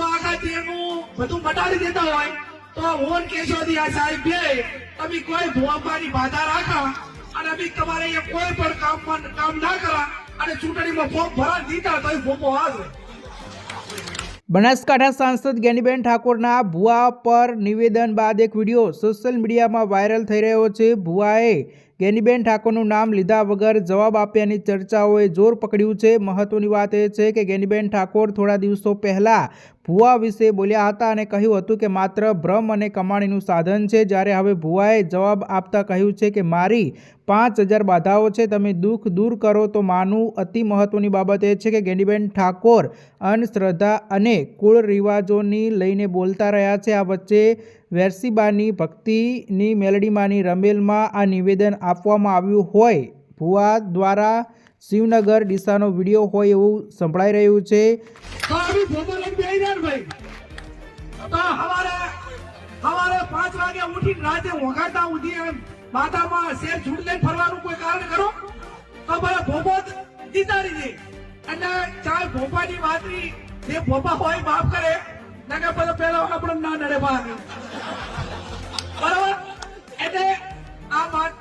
તો આખા તેનું બધું મટાડી દેતા હોય તો ઓન કેશોદી આ સાહેબ બે, તમે કોઈ ભોપાની બાધા રાખા અને બી તમારે અહીંયા કોઈ પણ કામ કામ ના કરા અને ચૂંટણીમાં ફોર્મ ભરા દીધા તો ફોર્મો હાજર. બનાસકાંઠા સાંસદ જ્ઞાનીબેન ઠાકોરના ભુવા પર નિવેદન બાદ એક વીડિયો સોશિયલ મીડિયામાં વાયરલ થઈ રહ્યો છે. ભુવાએ જ્ઞાનીબેન ઠાકોરનું નામ લીધા વગર જવાબ આપ્યાની ચર્ચાઓએ જોર પકડ્યું છે. મહત્વની વાત એ છે કે ગેનીબેન ઠાકોર થોડા દિવસો પહેલાં ભુવા વિશે બોલ્યા હતા અને કહ્યું હતું કે માત્ર ભ્રમ અને કમાણીનું સાધન છે. જ્યારે હવે ભુવાએ જવાબ આપતા કહ્યું છે કે મારી પાંચ હજાર બાધાઓ છે, તમે દુઃખ દૂર કરો તો માનું. અતિ મહત્વની બાબત એ છે કે ગેનીબેન ઠાકોર અંધશ્રદ્ધા અને કુળ રિવાજોની લઈને બોલતા રહ્યા છે. આ વચ્ચે વેરસીબાની ભક્તિની મેલડીમાંની રમેલમાં આ નિવેદન આપવામાં આવ્યું હોય. ભુવા દ્વારા શિવનગર ડીસાનો વીડિયો હોય એવું સંભળાઈ રહ્યું છે. પાંચ વાગે ઉઠીને જે ભોપા હોય માફ કરે. નકર પછી પેલો આપણે ના નડે બહાર.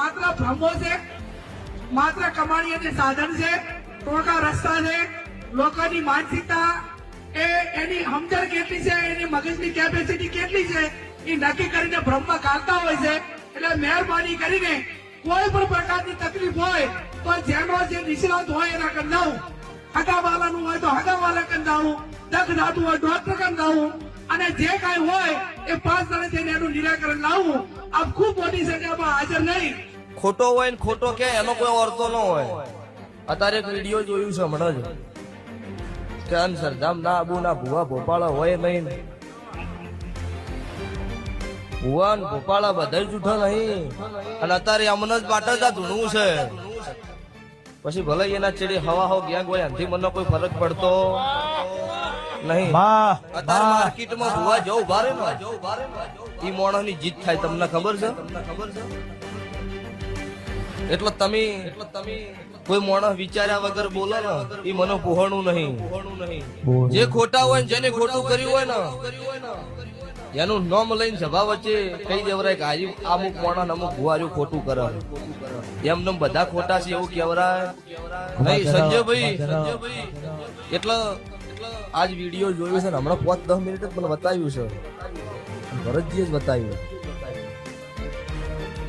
માત્ર ભ્રમો છે, માત્ર કમાણી અને સાધન છે, ટોળકા રસ્તા છે, લોકોની માનસિકતા એ એની સમજણ કેટલી છે, એની મગજની કેપેસિટી કેટલી છે, એ નક્કી કરીને ભ્રમમાં કાઢતા હોય છે. એટલે મહેરબાની કરીને કોઈ પણ પ્રકારની તકલીફ હોય, તો જેનો જે નિષ્ણાત હોય એના કંદાવું હગાવાલાનું હોય તો હગાવાલા કંદાવું દખ દાતું હોય ડોક્ટર કંદાવું અને જે કાંઈ હોય એ પાંચ જણે થઈને એનું નિરાકરણ લાવવું. આપ ખૂબ મોટી સંખ્યામાં હાજર નહીં. ખોટો હોય ને ખોટો કે એનો કોઈ અર્થો ન હોય. અત્યારે એક વીડિયો જોયું છે હમણાં જ. કે અંધશ્રદ્ધામ ના આબુ ના ભુવા ભોપાળા હોય નહીં. ભુવા ને ભોપાળા બધા જૂઠા નહીં. અને અત્યારે અમને જ માટે જ ધૂણવું છે. પછી ભલે એના ચેડી હવા હો ગયા હોય એનાથી મને કોઈ ફરક પડતો નહીં. અત્યારે માર્કેટમાં ભુવા જવું ભારે ને ઈ મોણસની જીત થાય તમને ખબર છે તમને ખબર છે? એટલે તમે એટલે તમે કોઈ માણસ વિચાર્યા વગર બોલો ને એ મને પોહણું નહીં. જે ખોટા હોય જેને ખોટું કર્યું હોય ને એનું નામ લઈને સભા વચ્ચે કઈ દેવરાય કે આજે અમુક માણસ અમુક ભુવાર્યું ખોટું કરે. એમને બધા ખોટા છે એવું કેવરાય નહીં સંજયભાઈ સંજયભાઈ એટલે આજ વીડિયો જોયો છે ને હમણાં પાંચ દસ મિનિટ જ મને બતાવ્યું છે. ભરતજીએ જ બતાવ્યું.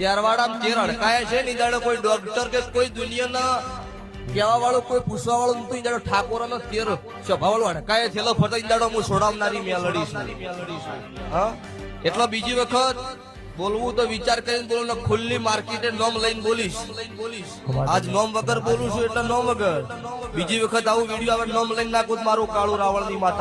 તેર અડકાયા છે ની દાડો કોઈ કે કોઈ દુનિયાના કેવા વાળો કોઈ પૂછવા વાળો ઠાકોર અને તેર સભા વાળો અડકાયા ઈ દાડો હું છોડાવનારી મેલડી છું. હા? એટલો બીજી વખત બોલવું તો વિચાર કરીને બોલું ને ખુલ્લી માર્કેટે નોમ લઈને બોલીશ. આજ નોમ વગર બોલું છું એટલે નોમ વગર. બીજી વખત આવું વીડિયો આવે નોમ લઈને નાખું મારું કાળું રાવણની માતા